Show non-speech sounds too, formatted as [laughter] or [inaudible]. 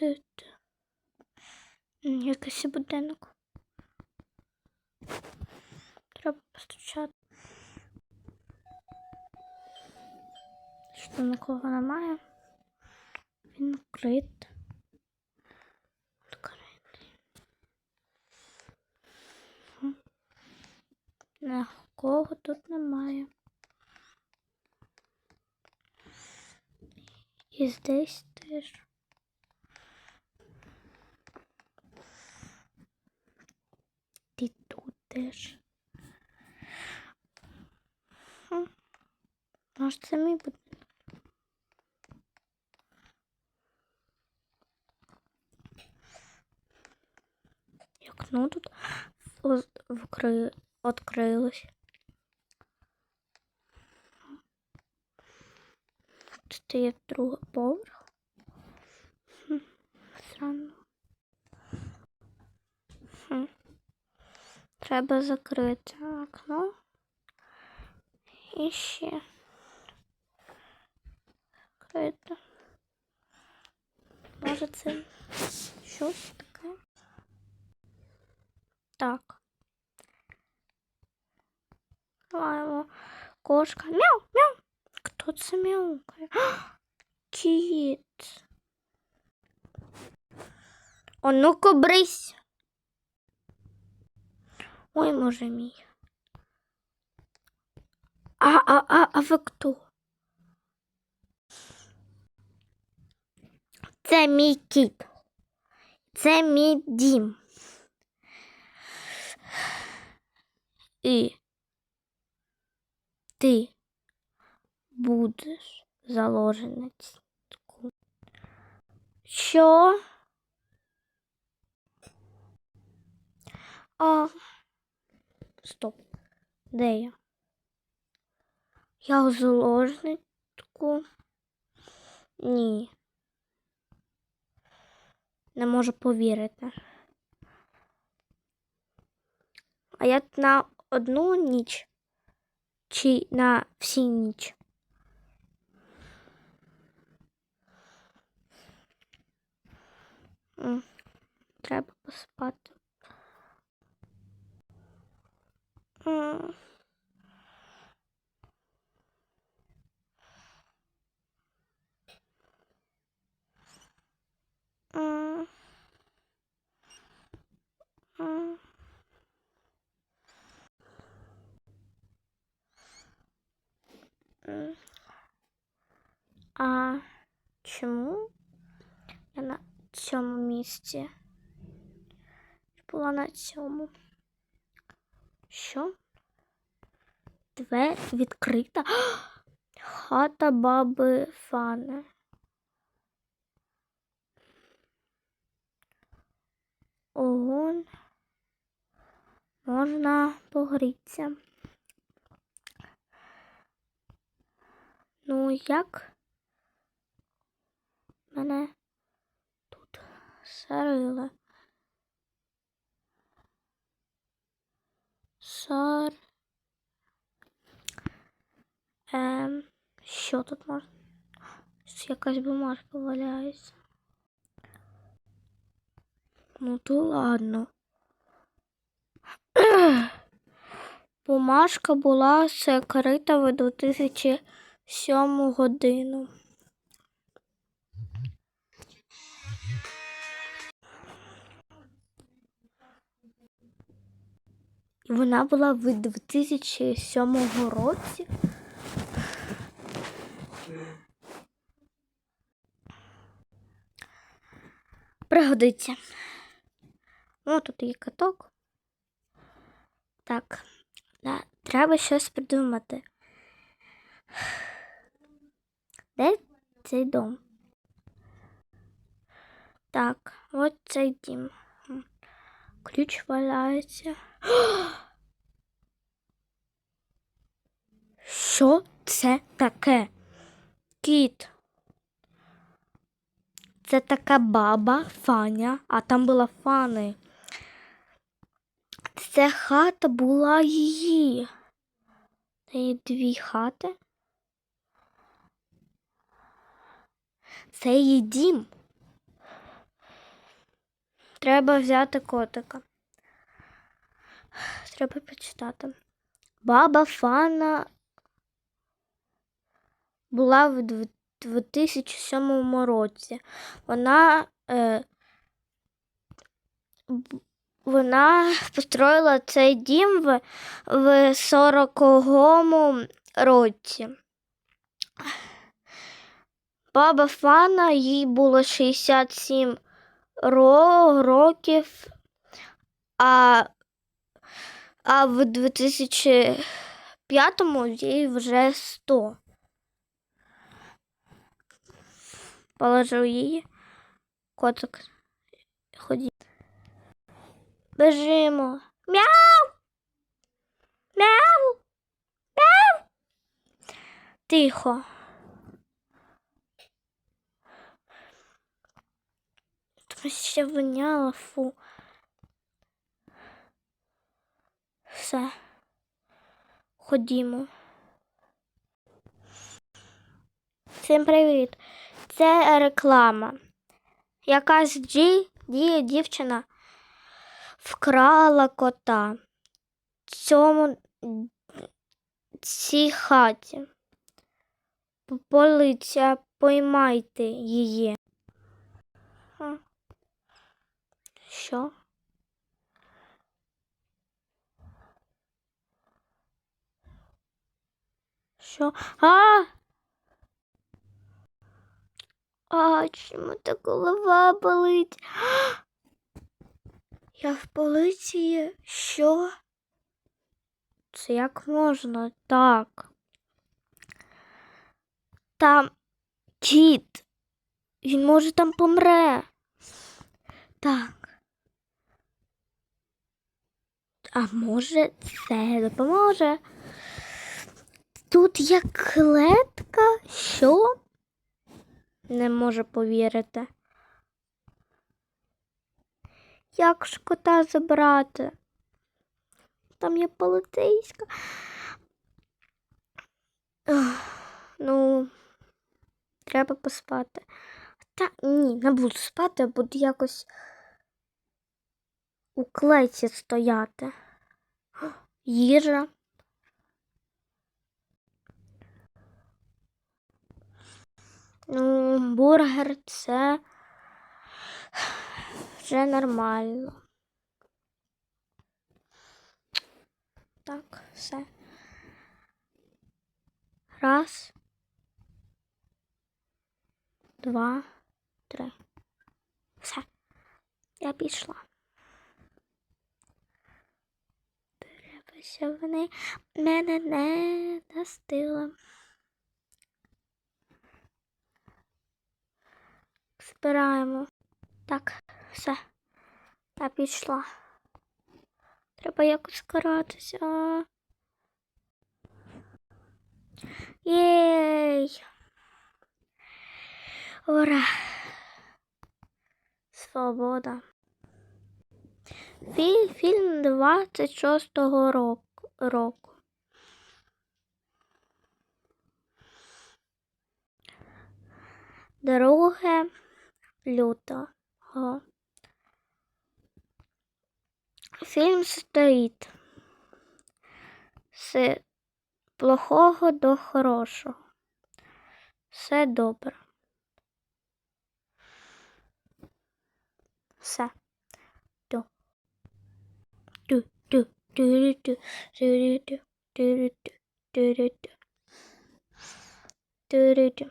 ти. Якийсь будинок. Треба постучати. Що нікого немає. Він вкрит. Нікого тут немає. І здесь теж. І тут теж. Може, це мій будинок? Окно тут вкри... відкрилось. Це є другий поверх. Странно. Треба закрити окно. І ще. Закрити. Може це щось таке? Так. Маємо кошка. Мяу, мяу. Хто це мяукає? А, Кіт. О, ну-ка брись. Ой, може мій. А, а, а, а ви хто? Це мій кіт. Це мій дім. І ти будеш заложницею. Що? А, стоп. Де я? Я у заложнику? Ні. Не можу повірити. А я на одну ніч чи на всі ніч? Треба поспати. А чому я на цьому місці? Була на цьому. Що? Двері відкрита. [gasps] Хата баби Фани. Огонь. Можна погрітися. Ну, як мене тут сарили? Сар. Ем, що тут можна? Якась бумажка валяється. Ну то ладно. [clears throat] Бумажка була секрета в 2007 годину. Вона була в 2007 році. Пригодиться. О, тут є каток. Так, да, треба щось придумати. Де цей дом? Так, от цей дім. Ключ валяється. Що це таке? Кіт. Це така баба Фаня, а там була Фани. Це хата була її. Це є дві хати. Це її дім. Треба взяти котика. Треба почитати. Баба Фана була в 2007 році. Вона, е, вона построїла цей дім в, в 40-му році. Баба Фана, їй було 67 ро- років, а, а в 2005-му їй вже 100. Положив її. Котик. Ході. Бежимо. Мяу. Мяу. Мяу. Тихо. Ще воняло, фу. Все. Ходімо. Всім привіт. Це реклама. Якась ді, ді, дівчина вкрала кота в цьому цій хаті. Полиця, поймайте її. А. Що? Що? А! А, чому так голова болить? Я в поліції? Що? Це як можна так? Там кіт. Він може там помре. Так. А може це допоможе? Тут є клетка, що? Не можу повірити. Як ж кота забрати? Там є поліцейська. Ну, треба поспати. Та ні, не буду спати, буду якось у клеті стояти. Їжа. Ну, бургер це вже нормально. Так, все. Раз. Два, три. Все. Я пішла. Щоб вони мене не достили. Збираємо. Так, все. Я пішла. Треба якось каратися. Єй! Ура! Свобода. Фі, фільм 26-го року. року. Друге лютого. Фільм стоїть з плохого до хорошого. Все добре. Все. Dürüdü, dürüdü, dürüdü, dürüdü. Dürüdü.